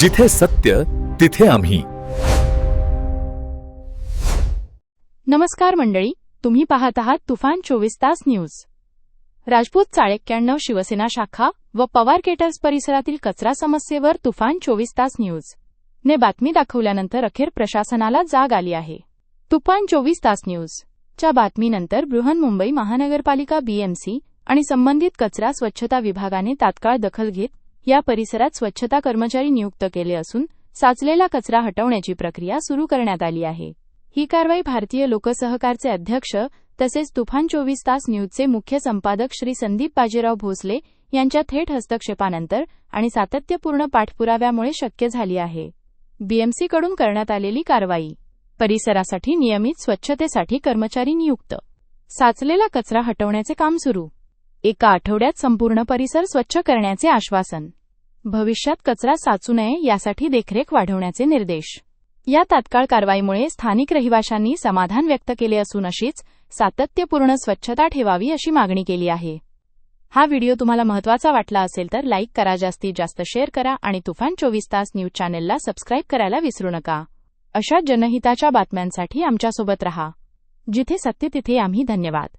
जिथे सत्य तिथे आम्ही. नमस्कार मंडळी तुम्ही पाहत आहात तुफान चोवीस तास न्यूज. राजपूत चाळक्याण्णव शिवसेना शाखा व पवार केटर्स परिसरातील कचरा समस्येवर तुफान चोवीस तास न्यूज. ने बातमी दाखवल्यानंतर अखेर प्रशासनाला जाग आली आहे. तुफान चोवीस तास न्यूज. च्या बातमीनंतर बृहन्मुंबई महानगरपालिका बीएमसी आणि संबंधित कचरा स्वच्छता विभागाने तात्काळ दखल घेत या परिसरात स्वच्छता कर्मचारी नियुक्त केले असून साचलेला कचरा हटवण्याची प्रक्रिया सुरू करण्यात आली आहे. ही कारवाई भारतीय लोकसहकारचे अध्यक्ष तसेच तुफान चोवीस तास न्यूजचे मुख्य संपादक श्री संदीप बाजीराव भोसले यांच्या थेट हस्तक्षेपानंतर आणि सातत्यपूर्ण पाठपुराव्यामुळे शक्य झाली आहे. बीएमसीकडून करण्यात आलेली कारवाई परिसरासाठी नियमित स्वच्छतेसाठी कर्मचारी नियुक्त. साचलेला कचरा हटवण्याचे काम सुरू. एका आठवड्यात संपूर्ण परिसर स्वच्छ करण्याचे आश्वासन. भविष्यात कचरा साचू नये यासाठी देखरेख वाढवण्याचे निर्देश. या तात्काळ कारवाईमुळे स्थानिक रहिवाशांनी समाधान व्यक्त केले असून अशीच सातत्यपूर्ण स्वच्छता ठेवावी अशी मागणी केली आहे. हा व्हिडिओ तुम्हाला महत्त्वाचा वाटला असेल तर लाईक करा जास्तीत जास्त शेअर करा आणि तुफान चोवीस तास न्यूज चॅनेलला सबस्क्राईब करायला विसरू नका. अशा जनहिताच्या बातम्यांसाठी आमच्यासोबत रहा. जिथे सत्य तिथे आम्ही धन्यवाद.